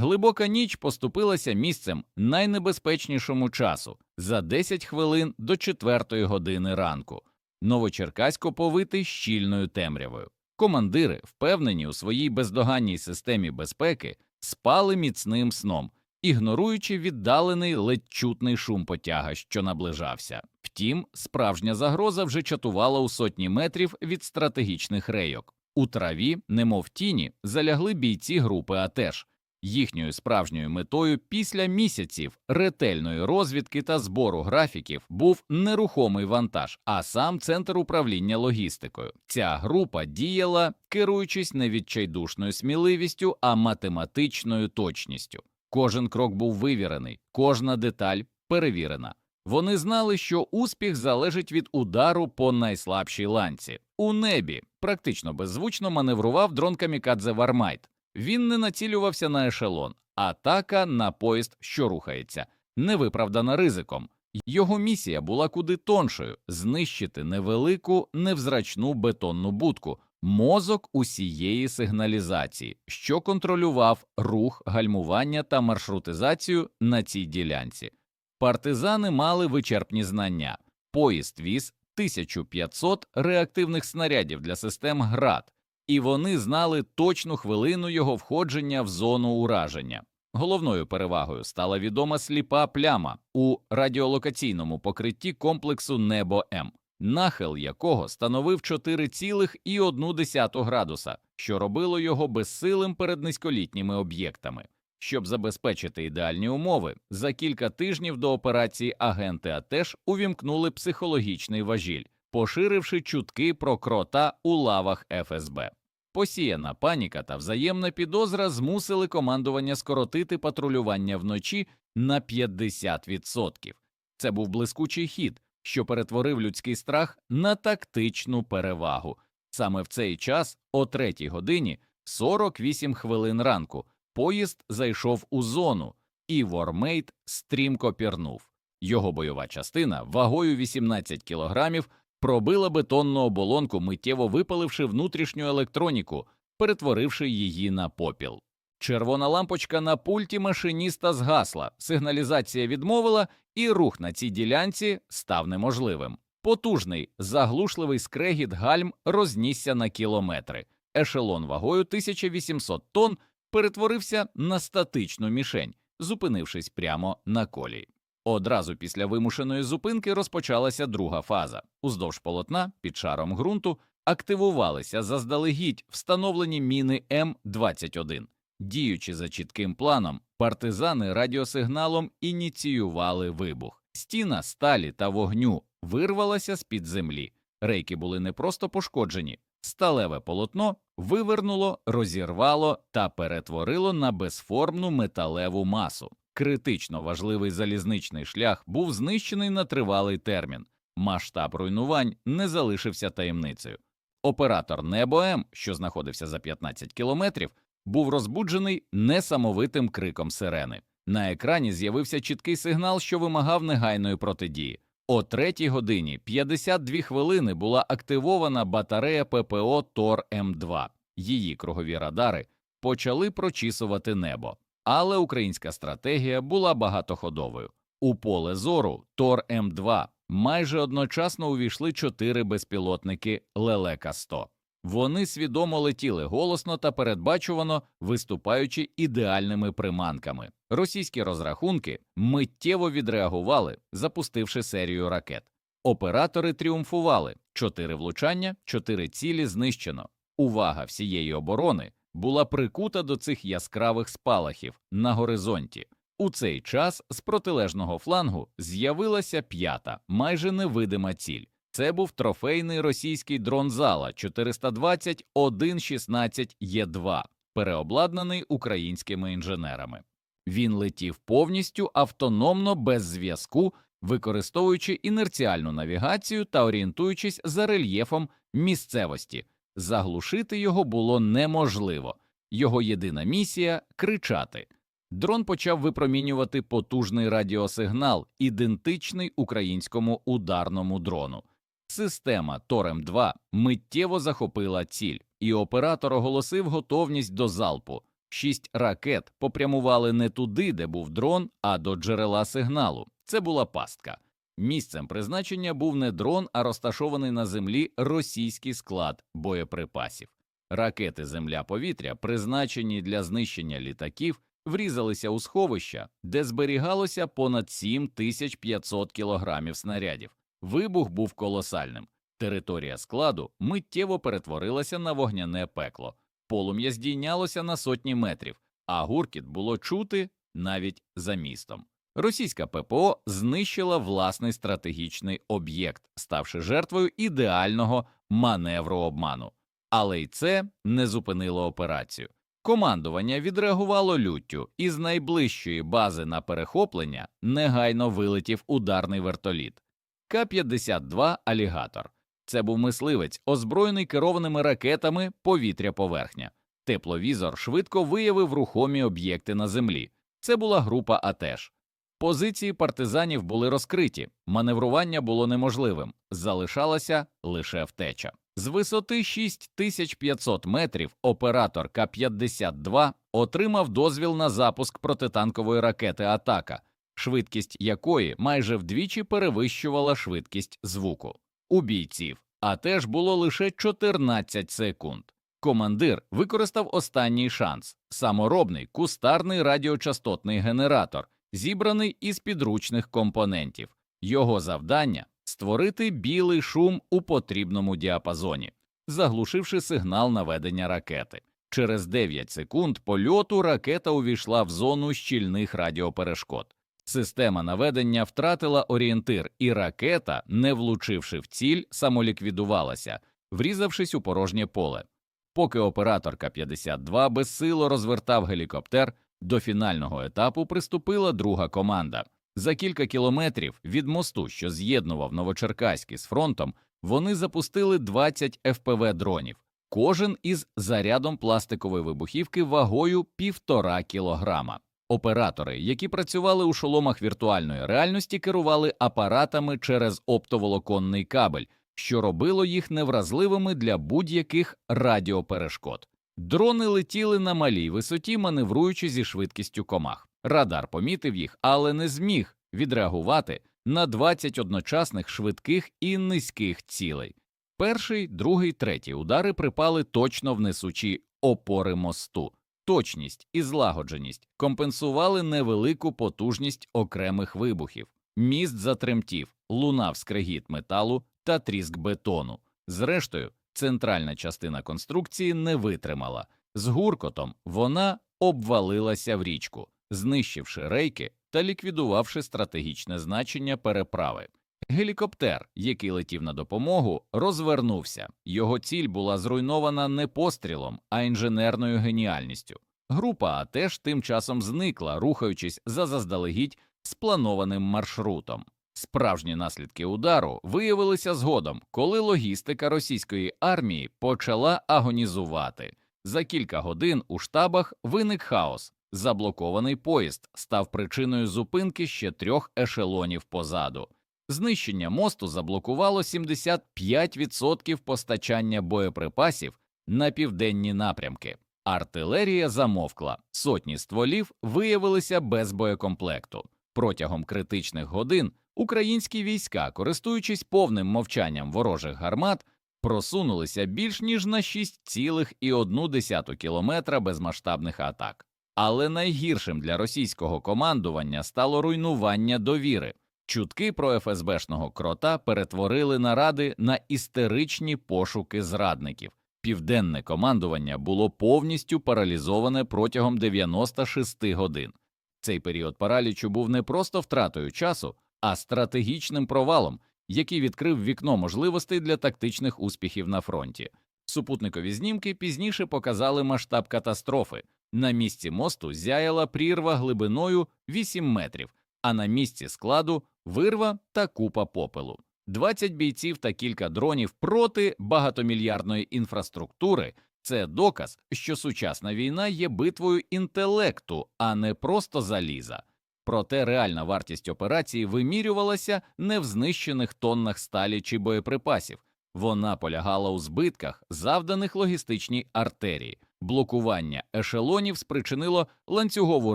Глибока ніч поступилася місцем найнебезпечнішому часу за 10 хвилин до 4 години ранку. Новочеркасько повитий щільною темрявою. Командири, впевнені у своїй бездоганній системі безпеки, спали міцним сном, ігноруючи віддалений ледь чутний шум потяга, що наближався. Втім, справжня загроза вже чатувала у сотні метрів від стратегічних рейок. У траві, немов тіні, залягли бійці групи АТЕШ. Їхньою справжньою метою після місяців ретельної розвідки та збору графіків був нерухомий вантаж, а сам центр управління логістикою. Ця група діяла, керуючись не відчайдушною сміливістю, а математичною точністю. Кожен крок був вивірений, кожна деталь перевірена. Вони знали, що успіх залежить від удару по найслабшій ланці. У небі практично беззвучно маневрував дрон камікадзе Вармайт. Він не націлювався на ешелон, атака на поїзд, що рухається, невиправдана ризиком. Його місія була куди тоншою знищити невелику, невзрачну бетонну будку, мозок усієї сигналізації, що контролював рух, гальмування та маршрутизацію на цій ділянці. Партизани мали вичерпні знання. Поїзд віз 1500 реактивних снарядів для систем ГРАД, і вони знали точну хвилину його входження в зону ураження. Головною перевагою стала відома сліпа пляма у радіолокаційному покритті комплексу Небо М, нахил якого становив 4,1 градуса, що робило його безсилим перед низьколітніми об'єктами. Щоб забезпечити ідеальні умови, за кілька тижнів до операції агенти АТЕШ увімкнули психологічний важіль, поширивши чутки про крота у лавах ФСБ. Посіяна паніка та взаємна підозра змусили командування скоротити патрулювання вночі на 50%. Це був блискучий хід, що перетворив людський страх на тактичну перевагу. Саме в цей час, о третій годині, 48 хвилин ранку, поїзд зайшов у зону, і Вормейт стрімко пірнув. Його бойова частина вагою 18 кілограмів пробила бетонну оболонку, миттєво випаливши внутрішню електроніку, перетворивши її на попіл. Червона лампочка на пульті машиніста згасла, сигналізація відмовила, і рух на цій ділянці став неможливим. Потужний, заглушливий скрегіт гальм рознісся на кілометри. Ешелон вагою 1800 тонн перетворився на статичну мішень, зупинившись прямо на колії. Одразу після вимушеної зупинки розпочалася друга фаза. Уздовж полотна під шаром ґрунту активувалися заздалегідь встановлені міни М-21. Діючи за чітким планом, партизани радіосигналом ініціювали вибух. Стіна сталі та вогню вирвалася з під землі. Рейки були не просто пошкоджені, сталеве полотно вивернуло, розірвало та перетворило на безформну металеву масу. Критично важливий залізничний шлях був знищений на тривалий термін. Масштаб руйнувань не залишився таємницею. Оператор Небо М, що знаходився за 15 кілометрів, був розбуджений несамовитим криком сирени. На екрані з'явився чіткий сигнал, що вимагав негайної протидії. О третій годині 52 хвилини була активована батарея ППО Тор М2. Її кругові радари почали прочісувати небо. Але українська стратегія була багатоходовою. У поле зору Тор М2 майже одночасно увійшли чотири безпілотники Лелека 100 Вони свідомо летіли голосно та передбачувано, виступаючи ідеальними приманками. Російські розрахунки миттєво відреагували, запустивши серію ракет. Оператори тріумфували: чотири влучання, чотири цілі знищено. Увага всієї оборони була прикута до цих яскравих спалахів на горизонті. У цей час з протилежного флангу з'явилася п'ята, майже невидима ціль. Це був трофейний російський дрон зала 420 116 Є2, переобладнаний українськими інженерами. Він летів повністю автономно без зв'язку, використовуючи інерціальну навігацію та орієнтуючись за рельєфом місцевості. Заглушити його було неможливо. Його єдина місія кричати. Дрон почав випромінювати потужний радіосигнал, ідентичний українському ударному дрону. Система Торем 2 миттєво захопила ціль, і оператор оголосив готовність до залпу. Шість ракет попрямували не туди, де був дрон, а до джерела сигналу. Це була пастка. Місцем призначення був не дрон, а розташований на землі російський склад боєприпасів. Ракети земля-повітря, призначені для знищення літаків, врізалися у сховища, де зберігалося понад 7500 кілограмів снарядів. Вибух був колосальним. Територія складу миттєво перетворилася на вогняне пекло. Полум'я здійнялося на сотні метрів, а гуркіт було чути навіть за містом. Російська ППО знищила власний стратегічний об'єкт, ставши жертвою ідеального маневру обману. Але й це не зупинило операцію. Командування відреагувало люттю, і з найближчої бази на перехоплення негайно вилетів ударний вертоліт. К-52 Алігатор. Це був мисливець, озброєний керованими ракетами повітря-поверхня. Тепловізор швидко виявив рухомі об'єкти на землі. Це була група АТЕШ. Позиції партизанів були розкриті, маневрування було неможливим, залишалася лише втеча. З висоти 6500 метрів оператор К-52 отримав дозвіл на запуск протитанкової ракети Атака, швидкість якої майже вдвічі перевищувала швидкість звуку. У бійців, а теж було лише 14 секунд. Командир використав останній шанс саморобний кустарний радіочастотний генератор, зібраний із підручних компонентів. Його завдання створити білий шум у потрібному діапазоні, заглушивши сигнал наведення ракети. Через 9 секунд польоту ракета увійшла в зону щільних радіоперешкод. Система наведення втратила орієнтир, і ракета, не влучивши в ціль, самоліквідувалася, врізавшись у порожнє поле. Поки оператор К-52 безсило розвертав гелікоптер, до фінального етапу приступила друга команда. За кілька кілометрів від мосту, що з'єднував Новочеркаський з фронтом, вони запустили 20 ФПВ дронів, кожен із зарядом пластикової вибухівки вагою півтора кілограма. Оператори, які працювали у шоломах віртуальної реальності, керували апаратами через оптоволоконний кабель, що робило їх невразливими для будь-яких радіоперешкод. Дрони летіли на малій висоті, маневруючи зі швидкістю комах. Радар помітив їх, але не зміг відреагувати на 20 одночасних швидких і низьких цілей. Перший, другий, третій удари припали точно в несучі опори мосту. Точність і злагодженість компенсували невелику потужність окремих вибухів. Міст затремтів, лунав скрегіт металу та тріск бетону. Зрештою, центральна частина конструкції не витримала. З гуркотом вона обвалилася в річку, знищивши рейки та ліквідувавши стратегічне значення переправи. Гелікоптер, який летів на допомогу, розвернувся. Його ціль була зруйнована не пострілом, а інженерною геніальністю. Група теж тим часом зникла, рухаючись за заздалегідь спланованим маршрутом. Справжні наслідки удару виявилися згодом, коли логістика російської армії почала агонізувати. За кілька годин у штабах виник хаос. Заблокований поїзд став причиною зупинки ще трьох ешелонів позаду. Знищення мосту заблокувало 75% постачання боєприпасів на південні напрямки. Артилерія замовкла, сотні стволів виявилися без боєкомплекту. Протягом критичних годин українські війська, користуючись повним мовчанням ворожих гармат, просунулися більш ніж на 6,1 кілометра безмасштабних атак. Але найгіршим для російського командування стало руйнування довіри. Чутки про ФСБшного крота перетворили наради на істеричні пошуки зрадників. Південне командування було повністю паралізоване протягом 96 годин. Цей період паралічу був не просто втратою часу, а стратегічним провалом, який відкрив вікно можливостей для тактичних успіхів на фронті. Супутникові знімки пізніше показали масштаб катастрофи. На місці мосту зяяла прірва глибиною 8 метрів, а на місці складу вирва та купа попелу. 20 бійців та кілька дронів проти багатомільярдної інфраструктури це доказ, що сучасна війна є битвою інтелекту, а не просто заліза. Проте реальна вартість операції вимірювалася не в знищених тоннах сталі чи боєприпасів, вона полягала у збитках, завданих логістичній артерії. Блокування ешелонів спричинило ланцюгову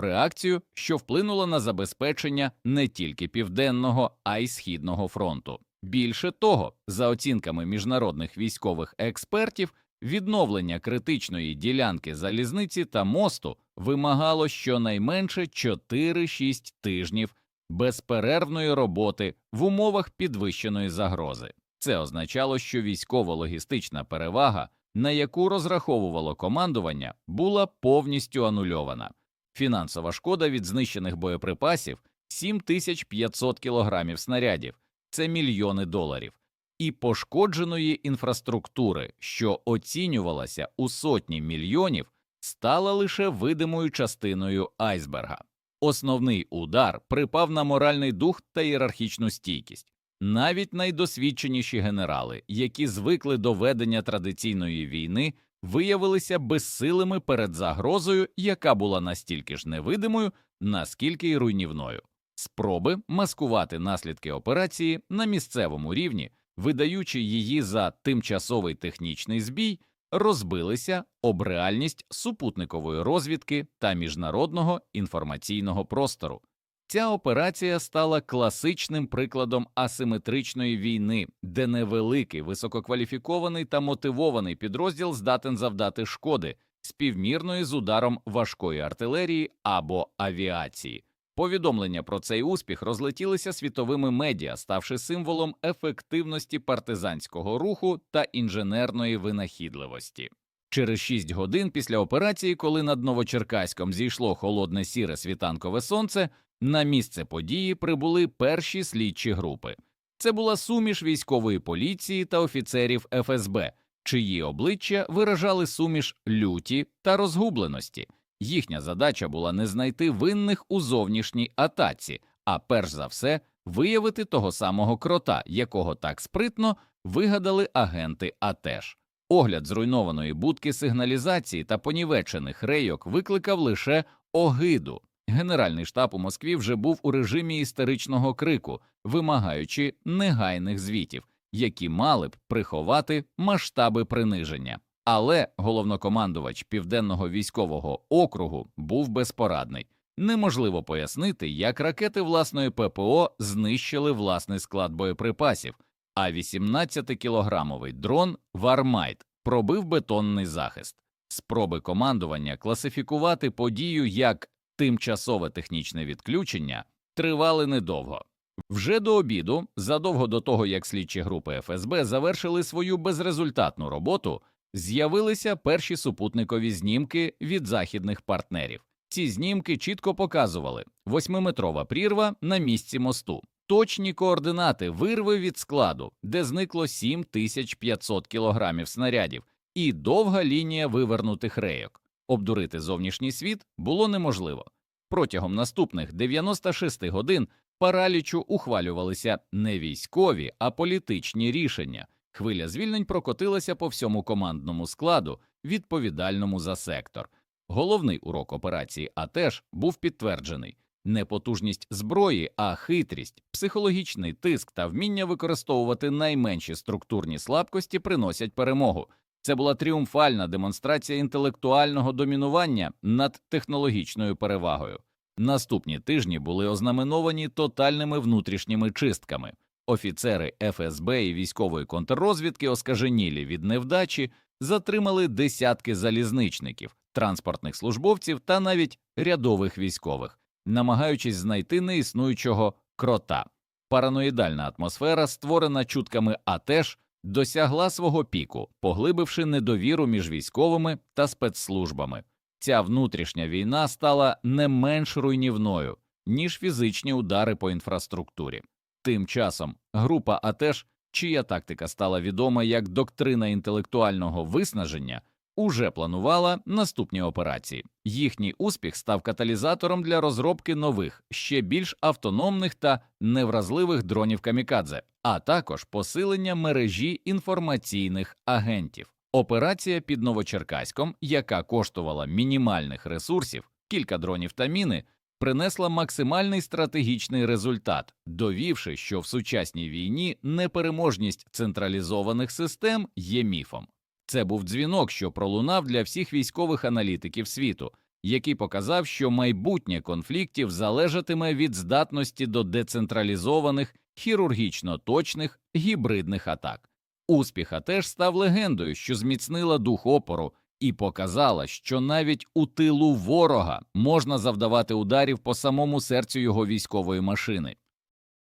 реакцію, що вплинула на забезпечення не тільки південного, а й східного фронту. Більше того, за оцінками міжнародних військових експертів, відновлення критичної ділянки залізниці та мосту вимагало щонайменше 4-6 тижнів безперервної роботи в умовах підвищеної загрози. Це означало, що військово-логістична перевага, на яку розраховувало командування, була повністю анульована. Фінансова шкода від знищених боєприпасів 7500 кілограмів снарядів це мільйони доларів, і пошкодженої інфраструктури, що оцінювалася у сотні мільйонів, стала лише видимою частиною айсберга. Основний удар припав на моральний дух та ієрархічну стійкість. Навіть найдосвідченіші генерали, які звикли до ведення традиційної війни, виявилися безсилими перед загрозою, яка була настільки ж невидимою, наскільки й руйнівною. Спроби маскувати наслідки операції на місцевому рівні, видаючи її за тимчасовий технічний збій, розбилися об реальність супутникової розвідки та міжнародного інформаційного простору. Ця операція стала класичним прикладом асиметричної війни, де невеликий, висококваліфікований та мотивований підрозділ здатен завдати шкоди співмірної з ударом важкої артилерії або авіації. Повідомлення про цей успіх розлетілися світовими медіа, ставши символом ефективності партизанського руху та інженерної винахідливості. Через шість годин після операції, коли над Новочеркаськом зійшло холодне сіре світанкове сонце, на місце події прибули перші слідчі групи. Це була суміш військової поліції та офіцерів ФСБ, чиї обличчя виражали суміш люті та розгубленості. Їхня задача була не знайти винних у зовнішній атаці, а перш за все виявити того самого крота, якого так спритно вигадали агенти АТЕШ. Огляд зруйнованої будки сигналізації та понівечених рейок викликав лише огиду. Генеральний штаб у Москві вже був у режимі істеричного крику, вимагаючи негайних звітів, які мали б приховати масштаби приниження. Але головнокомандувач південного військового округу був безпорадний. Неможливо пояснити, як ракети власної ППО знищили власний склад боєприпасів, а 18-кілограмовий дрон Вармайт пробив бетонний захист. Спроби командування класифікувати подію як тимчасове технічне відключення тривали недовго. Вже до обіду, задовго до того як слідчі групи ФСБ завершили свою безрезультатну роботу, з'явилися перші супутникові знімки від західних партнерів. Ці знімки чітко показували восьмиметрова прірва на місці мосту, точні координати вирви від складу, де зникло 7500 кілограмів снарядів, і довга лінія вивернутих рейок. Обдурити зовнішній світ було неможливо. Протягом наступних 96 годин паралічу ухвалювалися не військові, а політичні рішення. Хвиля звільнень прокотилася по всьому командному складу, відповідальному за сектор. Головний урок операції АТЕШ був підтверджений не потужність зброї, а хитрість, психологічний тиск та вміння використовувати найменші структурні слабкості приносять перемогу. Це була тріумфальна демонстрація інтелектуального домінування над технологічною перевагою. Наступні тижні були ознаменовані тотальними внутрішніми чистками. Офіцери ФСБ і військової контррозвідки, оскаженілі від невдачі, затримали десятки залізничників, транспортних службовців та навіть рядових військових, намагаючись знайти неіснуючого крота. Параноїдальна атмосфера, створена чутками АТЕШ, досягла свого піку, поглибивши недовіру між військовими та спецслужбами. Ця внутрішня війна стала не менш руйнівною, ніж фізичні удари по інфраструктурі. Тим часом група АТЕШ, чия тактика стала відома як доктрина інтелектуального виснаження, уже планувала наступні операції. Їхній успіх став каталізатором для розробки нових, ще більш автономних та невразливих дронів камікадзе, а також посилення мережі інформаційних агентів. Операція під Новочеркаськом, яка коштувала мінімальних ресурсів, кілька дронів та міни, принесла максимальний стратегічний результат, довівши, що в сучасній війні непереможність централізованих систем є міфом. Це був дзвінок, що пролунав для всіх військових аналітиків світу, який показав, що майбутнє конфліктів залежатиме від здатності до децентралізованих, хірургічно точних гібридних атак. Успіх теж став легендою, що зміцнила дух опору і показала, що навіть у тилу ворога можна завдавати ударів по самому серцю його військової машини.